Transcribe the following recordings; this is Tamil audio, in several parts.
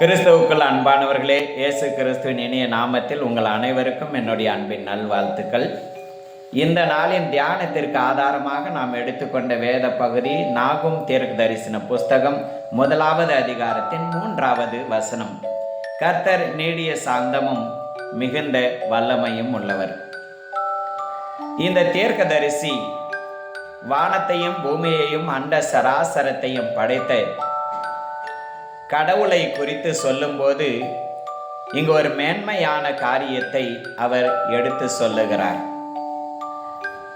கிறிஸ்துவுக்குள் அன்பானவர்களே இயேசு கிறிஸ்துவின் இனிய நாமத்தில் உங்கள் அனைவருக்கும் என்னுடைய அன்பின் நல்வாழ்த்துக்கள். இந்த நாளின் தியானத்திற்கு ஆதாரமாக நாம் எடுத்துக்கொண்ட வேத பகுதி நாகும் தீர்க்க தரிசன புஸ்தகம் முதலாவது அதிகாரத்தின் மூன்றாவது வசனம். கர்த்தர் நீடிய சாந்தமும் மிகுந்த வல்லமையும் உள்ளவர். இந்த தீர்க்கதரிசி வானத்தையும் பூமியையும் அண்ட சராசரத்தையும் படைத்த கடவுளை குறித்து சொல்லும்போது இங்கு ஒரு மேன்மையான காரியத்தை அவர் எடுத்து சொல்லுகிறார்.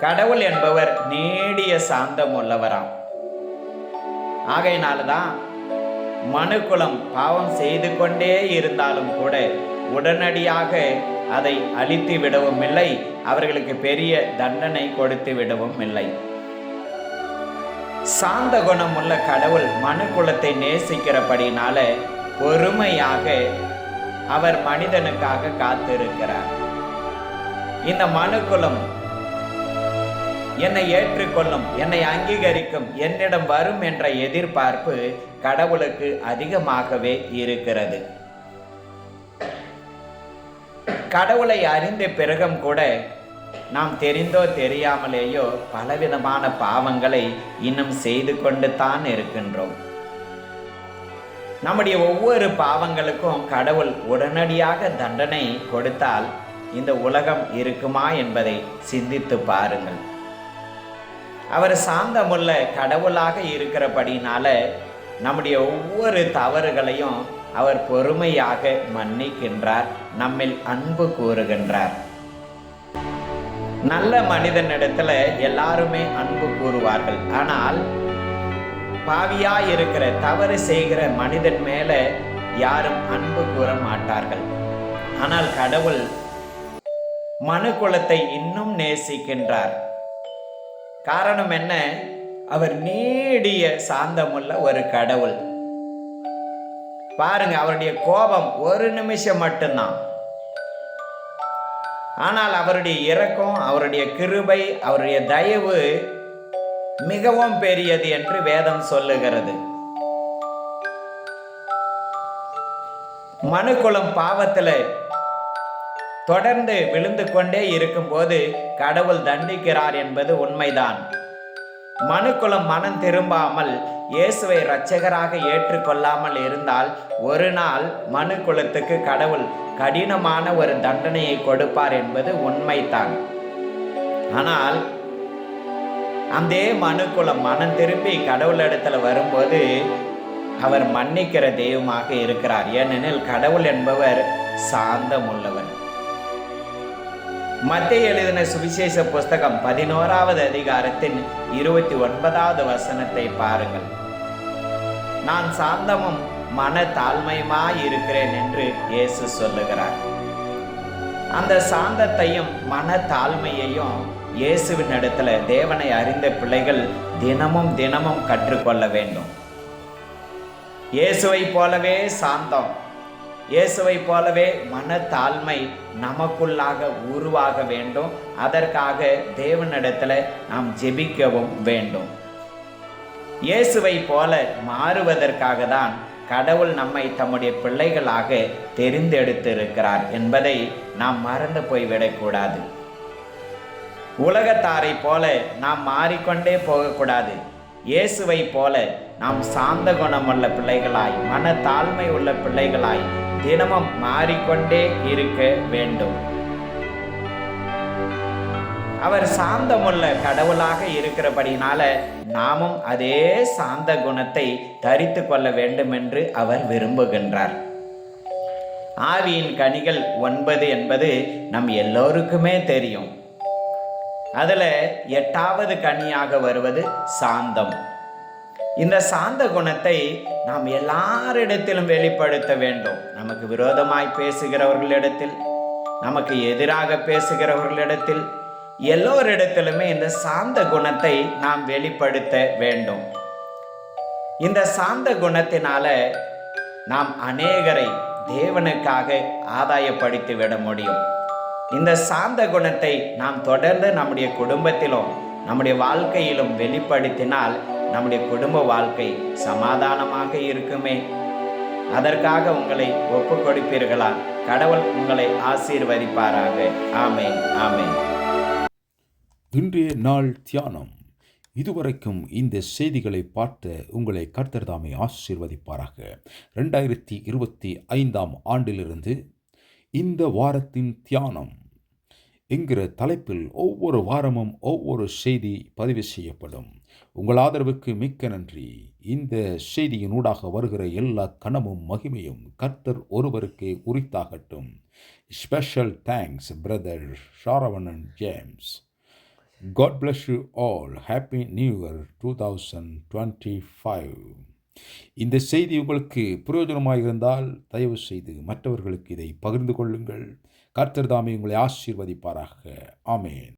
கடவுள் என்பவர் நீடிய சாந்தம் உள்ளவராம் ஆகையினால்தான் மனுக்குலம் பாவம் செய்து கொண்டே இருந்தாலும் கூட உடனடியாக அதை அழித்து விடவும் இல்லை அவர்களுக்கு பெரிய தண்டனை கொடுத்து விடவும் இல்லை சாந்த குணமுள்ள கடவுள் மனு குலத்தை நேசிக்கிறபடினால பொறுமையாக அவர் மனிதனுக்காக காத்திருக்கிறார். இந்த மனுக்குலம் என்னை ஏற்றுக்கொள்ளும் என்னை அங்கீகரிக்கும் என்னிடம் வரும் என்ற எதிர்பார்ப்பு கடவுளுக்கு அதிகமாகவே இருக்கிறது. கடவுளை அறிந்த பிறகும் கூட நாம் தெரிந்தோ தெரியாமலேயோ பலவிதமான பாவங்களை இன்னும் செய்து கொண்டு தான் இருக்கின்றோம். நம்முடைய ஒவ்வொரு பாவங்களுக்கும் கடவுள் உடனடியாக தண்டனை கொடுத்தால் இந்த உலகம் இருக்குமா என்பதை சிந்தித்து பாருங்கள். அவர் சாந்தமுள்ள கடவுளாக இருக்கிறபடினால நம்முடைய ஒவ்வொரு தவறுகளையும் அவர் பொறுமையாக மன்னிக்கின்றார் நம்மில் அன்பு கூறுகின்றார். நல்ல மனிதனிடத்துல எல்லாருமே அன்பு கூறுவார்கள். ஆனால் பாவியா இருக்கிற தவறு செய்கிற மனிதன் மேல யாரும் அன்பு கூற மாட்டார்கள். ஆனால் கடவுள் மனு குலத்தை இன்னும் நேசிக்கின்றார். காரணம் என்ன? அவர் நீடிய சாந்தமுள்ள ஒரு கடவுள். பாருங்க அவருடைய கோபம் ஒரு நிமிஷம் மட்டும்தான். ஆனால் அவருடைய இரக்கம் அவருடைய கிருபை அவருடைய தயவு மிகவும் பெரியது என்று வேதம் சொல்லுகிறது. மனுக்குளம் பாவத்தில் தொடர்ந்து விழுந்து கொண்டே இருக்கும்போது கடவுள் தண்டிக்கிறார் என்பது உண்மைதான். மனுக்குலம் மனம் திரும்பாமல் இயேசுவை இரட்சகராக ஏற்றுக்கொள்ளாமல் இருந்தால் ஒரு நாள் மனு குலத்துக்கு கடவுள் கடினமான ஒரு தண்டனையை கொடுப்பார் என்பது உண்மைதான். ஆனால் அந்த மனுக்குலம் மனம் திரும்பி கடவுளிடத்துல வரும்போது அவர் மன்னிக்கிற தெய்வமாக இருக்கிறார். ஏனெனில் கடவுள் என்பவர் சாந்தம் உள்ளவர் மத்திய எழுதின சுவிசேஷ புஸ்தகம் பதினோராவது அதிகாரத்தின் இருபத்தி ஒன்பதாவது வசனத்தை பாருங்கள். நான் சாந்தமும் மன தாழ்மையுமாய் இருக்கிறேன் என்று இயேசு சொல்லுகிறார். அந்த சாந்தத்தையும் மன தாழ்மையையும் இயேசுவின் இடத்துல தேவனை அறிந்த பிள்ளைகள் தினமும் தினமும் கற்றுக்கொள்ள வேண்டும். இயேசுவை போலவே சாந்தம் இயேசுவை போலவே மனத்தாழ்மை நமக்குள்ளாக உருவாக வேண்டும். அதற்காக தேவனிடத்தில் நாம் ஜெபிக்கவும் வேண்டும். இயேசுவை போல மாறுவதற்காக தான் கடவுள் நம்மை தம்முடைய பிள்ளைகளாக தெரிந்தெடுத்திருக்கிறார் என்பதை நாம் மறந்து போய்விடக்கூடாது. உலகத்தாரை போல நாம் மாறிக்கொண்டே போகக்கூடாது. இயேசுவை போல நாம் சாந்த குணமுள்ள பிள்ளைகளாய் மன தாழ்மை உள்ள பிள்ளைகளாய் தினமும் மாறிக்கொண்டே இருக்க வேண்டும். அவர் சாந்தமுள்ள கடவுளாக இருக்கிறபடினால நாமும் அதே சாந்த குணத்தை தரித்து கொள்ள வேண்டும் என்று அவர் விரும்புகின்றார். ஆவியின் கனிகள் ஒன்பது என்பது நம் எல்லோருக்குமே தெரியும். அதில் எட்டாவது கனியாக வருவது சாந்தம். இந்த சாந்த குணத்தை நாம் எல்லாரிடத்திலும் வெளிப்படுத்த வேண்டும். நமக்கு விரோதமாய் பேசுகிறவர்களிடத்தில் நமக்கு எதிராக பேசுகிறவர்களிடத்தில் எல்லோரிடத்திலுமே இந்த சாந்த குணத்தை நாம் வெளிப்படுத்த வேண்டும். இந்த சாந்த குணத்தினால நாம் அநேகரை தேவனுக்காக ஆதாயப்படுத்தி விட முடியும். இந்த சாந்த குணத்தை நாம் தொடர்ந்து நம்முடைய குடும்பத்திலும் நம்முடைய வாழ்க்கையிலும் வெளிப்படுத்தினால் நம்முடைய குடும்ப வாழ்க்கை சமாதானமாக இருக்குமே. அதற்காக உங்களை ஒப்பு கொடுப்பீர்களா கடவுள் உங்களை ஆசீர்வதிப்பாராக. ஆமேன் ஆமேன். இன்றைய நாள் தியானம். இதுவரைக்கும் இந்த செய்திகளை பார்த்த உங்களை கர்த்தர்தாமை ஆசீர்வதிப்பாராக. ரெண்டாயிரத்தி இருபத்தி ஐந்தாம் ஆண்டிலிருந்து இந்த வாரத்தின் தியானம் என்கிற தலைப்பில் ஒவ்வொரு வாரமும் ஒவ்வொரு செய்தி பதிவு செய்யப்படும். உங்கள் ஆதரவுக்கு மிக்க நன்றி. இந்த செய்தியின் ஊடாக வருகிற எல்லா கனமும் மகிமையும் கர்த்தர் ஒருவருக்கே உரித்தாகட்டும். Special thanks brother Saravanan James God bless all happy new year two thousand twenty five இந்த செய்தி உங்களுக்கு பிரயோஜனமாக இருந்தால் தயவு செய்து மற்றவர்களுக்கு இதை பகிர்ந்து கொள்ளுங்கள். கர்த்தர் தாமே உங்களை ஆசீர்வதிப்பாராக. ஆமேன்.